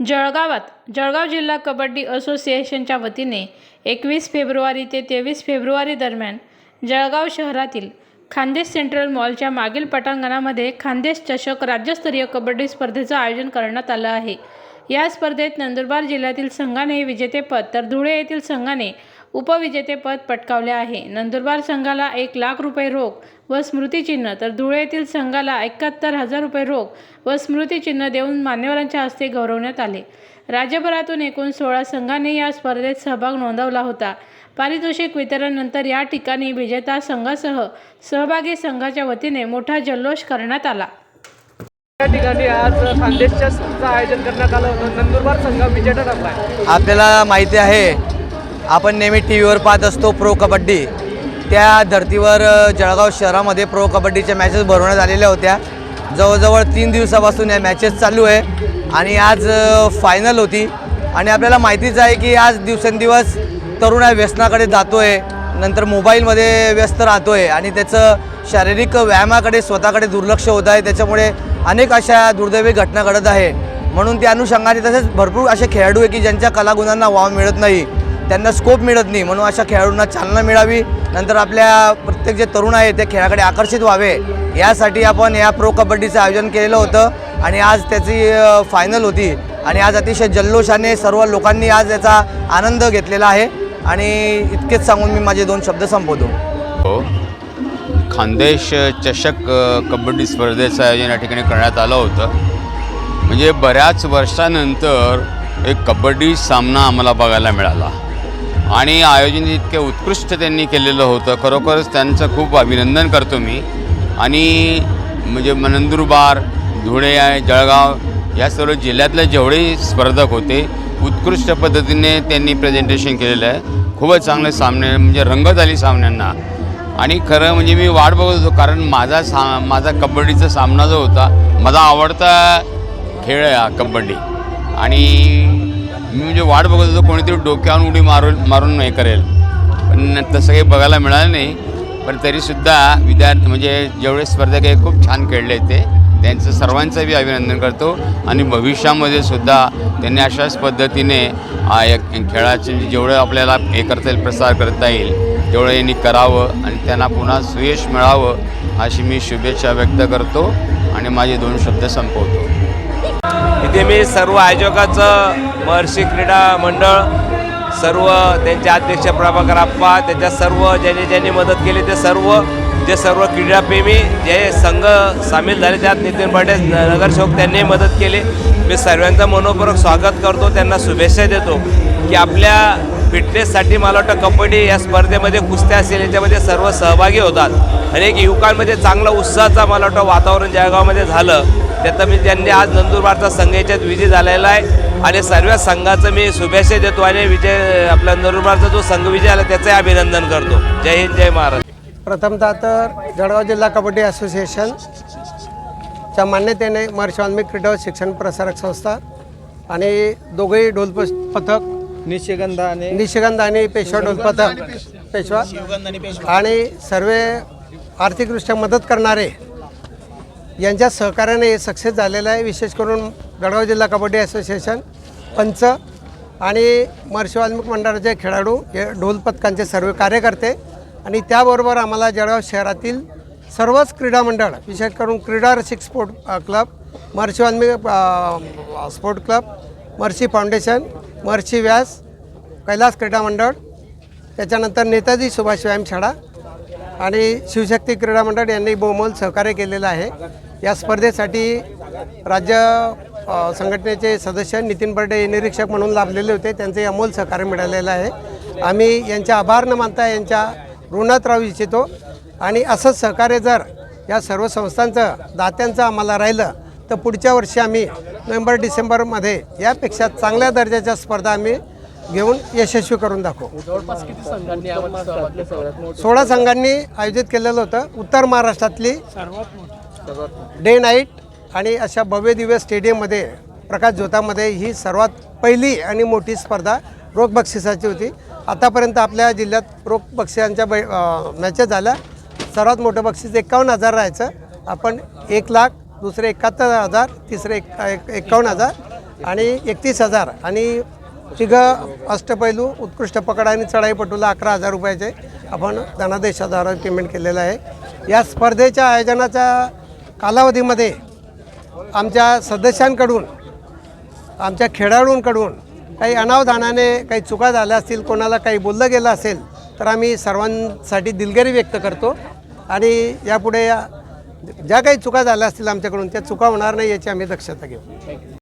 जळगावात जळगाव जिल्हा कबड्डी असोसिएशनच्या वतीने एकवीस फेब्रुवारी ते तेवीस फेब्रुवारी दरम्यान जळगाव शहरातील खानदेश सेंट्रल मॉलच्या मागील पटांगणामध्ये खानदेश चषक राज्यस्तरीय कबड्डी स्पर्धेचं आयोजन करण्यात आलं आहे. या स्पर्धेत नंदुरबार जिल्ह्यातील संघाने विजेतेपद तर धुळे येथील संघाने उपविजेतेपद पटकावले आहे. नंदुरबार संघाला एक लाख रुपये रोख व स्मृतिचिन्ह तर धुळे येथील संघाला एकाहत्तर हजार रुपये रोख व स्मृतिचिन्ह देऊन मान्यवरांच्या हस्ते गौरवण्यात आले. राज्यभरातून एकूण सोळा संघांनी या स्पर्धेत सहभाग नोंदवला होता. पारितोषिक वितरणानंतर या ठिकाणी विजेता संघासह सहभागी संघाच्या वतीने मोठा जल्लोष करण्यात आला. या ठिकाणी आज खानदेशच्या आयोजन करण्यात आलं होतं. नंदुरबार संघ विजेता ठरला आपल्याला माहिती आहे आपण नेहमी टी व्हीवर पाहत असतो प्रो कबड्डी. त्या धर्तीवर जळगाव शहरामध्ये प्रो कबड्डीच्या मॅचेस भरवण्यात आलेल्या होत्या. जवळजवळ तीन दिवसापासून या मॅचेस चालू आहे आणि आज फायनल होती. आणि आपल्याला माहितीच आहे की आज दिवसेंदिवस तरुण या व्यसनाकडे जातो आहे नंतर मोबाईलमध्ये व्यस्त राहतो आहे आणि त्याचं शारीरिक व्यायामाकडे स्वतःकडे दुर्लक्ष होत आहे. त्याच्यामुळे अनेक अशा दुर्दैवी घटना घडत आहे. म्हणून त्या अनुषंगाने तसेच भरपूर असे खेळाडू आहे की ज्यांच्या कलागुणांना वाव मिळत नाही. त्यांना स्कोप मिळत नाही. म्हणून अशा खेळाडूंना चालना मिळावी. नंतर आपल्या प्रत्येक जे तरुण आहे ते खेळाकडे आकर्षित व्हावे. यासाठी आपण या प्रो कबड्डीचं आयोजन केलेलं होतं. आणि आज त्याची फायनल होती. आणि आज अतिशय जल्लोषाने सर्व लोकांनी आज याचा आनंद घेतलेला आहे. आणि इतकेच सांगून मी माझे दोन शब्द संपवतो. हो. खानदेश चषक कबड्डी स्पर्धेचं आयोजन या ठिकाणी करण्यात आलं होतं. म्हणजे बऱ्याच वर्षानंतर एक कबड्डी सामना आम्हाला बघायला मिळाला. आणि आयोजन इतके उत्कृष्ट त्यांनी केलेलं होतं. खरोखरच त्यांचं खूप अभिनंदन करतो मी. आणि म्हणजे म- नंदुरबार धुळे आहे जळगाव या सर्व जिल्ह्यातले जेवढे स्पर्धक होते उत्कृष्ट पद्धतीने त्यांनी प्रेझेंटेशन केलेलं आहे. खूपच चांगले सामने म्हणजे रंगत आली सामन्यांना. आणि खरं म्हणजे मी वाट बघत होतो कारण माझा सा माझा कबड्डीचा सामना जो होता माझा आवडता खेळ आहे हा कबड्डी. आणि मी म्हणजे वाट बघत होतो कोणीतरी डोक्यावर उडी मारून मारून हे करेल. पण तसं काही बघायला मिळालं नाही. पण तरीसुद्धा विद्यार्थी म्हणजे जेवढे स्पर्धक आहे खूप छान खेळले ते. त्यांचं सर्वांचं बी अभिनंदन करतो. आणि भविष्यामध्ये सुद्धा त्यांनी अशाच पद्धतीने खेळाचे जेवढं आपल्याला हे करता येईल प्रसार करता येईल तेवढं यांनी करावं आणि त्यांना पुन्हा सुयश मिळावं अशी मी शुभेच्छा व्यक्त करतो आणि माझे दोन शब्द संपवतो. इथे मी सर्व आयोजकाचं महर्षी क्रीडा मंडळ सर्व त्यांचे अध्यक्ष प्रभाकर आप्पा त्याच्या सर्व ज्यांनी ज्यांनी मदत केली ते सर्व जे सर्व क्रीडाप्रेमी जे संघ सामील झाले त्यात नितीन पाटील नगरसेवक त्यांनी मदत केली. मी सर्वांचं मनोपूर्वक स्वागत करतो त्यांना शुभेच्छा देतो की आपल्या फिटनेससाठी मला वाटतं कबड्डी या स्पर्धेमध्ये कुस्त्या असेल याच्यामध्ये सर्व सहभागी होतात. आणि एक युवकांमध्ये चांगला उत्साहाचा मला वाटतं वातावरण जळगावमध्ये झालं त्यात मी त्यांनी आज नंदुरबारचा संघ याच्यात विजय झालेला आहे. आणि सर्व संघाचं मी शुभेच्छा देतो आणि विजय आपला नंदुरबारचा जो संघ विजय आला त्याचंही अभिनंदन करतो. जय हिंद जय महाराष्ट्र. प्रथमतः तर जळगाव जिल्हा कबड्डी असोसिएशनच्या मान्यतेने महर्षी वाल्मिक क्रीडा शिक्षण प्रसारक संस्था आणि दोघेही ढोल पथक निशिगंध आणि निशिगंध आणि पेशवा ढोल पथक पेशवा. आणि सर्व आर्थिकदृष्ट्या मदत करणारे यांच्या सहकार्याने हे सक्सेस झालेलं आहे विशेष करून जळगाव जिल्हा कबड्डी असोसिएशन पंच आणि महर्षी वाल्मिक मंडळाचे खेळाडू हे ढोल पथकांचे सर्व कार्यकर्ते. आणि त्याबरोबर आम्हाला जळगाव शहरातील सर्वच क्रीडा मंडळ विशेष करून क्रीडा रसिक sport club Maharshi Valmik sport club Maharshi foundation Maharshi Vyas Kailas क्रीडा मंडळ त्याच्यानंतर नेताजी सुभाष व्यायामशाळा आणि शिवशक्ती क्रीडा मंडळ यांनी बहुमोल सहकार्य केलेलं आहे. या स्पर्धेसाठी राज्य संघटनेचे सदस्य नितीन बर्डे निरीक्षक म्हणून लाभलेले होते. त्यांचे अमोल सहकार्य मिळालेलं आहे. आम्ही यांचे आभार न मानता यांच्या ऋणात राहू इच्छितो. आणि असंच सहकार्य जर या सर्व संस्थांचं दात्यांचं आम्हाला राहिलं तर पुढच्या वर्षी आम्ही नोव्हेंबर डिसेंबरमध्ये यापेक्षा चांगल्या दर्जाच्या स्पर्धा आम्ही घेऊन यशस्वी करून दाखवू. सोळा संघांनी आयोजित केलेलं होतं. उत्तर महाराष्ट्रातली डे नाईट आणि अशा भव्य दिव्य स्टेडियममध्ये प्रकाश ज्योतामध्ये ही सर्वात पहिली आणि मोठी स्पर्धा रोख बक्षिसाची होती. आतापर्यंत आपल्या जिल्ह्यात रोख बक्षिसांच्या बै मॅचेस झाल्या. सर्वात मोठं बक्षीस एकावन्न हजार राहायचं. आपण एक लाख दुसरे एकाहत्तर हजार तिसरे एक एक- एकावन्न हजार आणि एकतीस हजार. आणि तिघं अष्टपैलू उत्कृष्ट पकड आणि चढाईपटूला अकरा हजार रुपयाचे आपण धनादेशाद्वारे पेमेंट केलेलं आहे. या स्पर्धेच्या आयोजनाचा कालावधीमध्ये आमच्या सदस्यांकडून आमच्या खेळाडूंकडून काही अनावधानाने काही चुका झाल्या असतील कोणाला काही बोललं गेलं असेल तर आम्ही सर्वांसाठी दिलगिरी व्यक्त करतो. आणि यापुढे ज्या काही चुका झाल्या असतील आमच्याकडून त्या चुका होणार नाही याची आम्ही दक्षता घेऊ.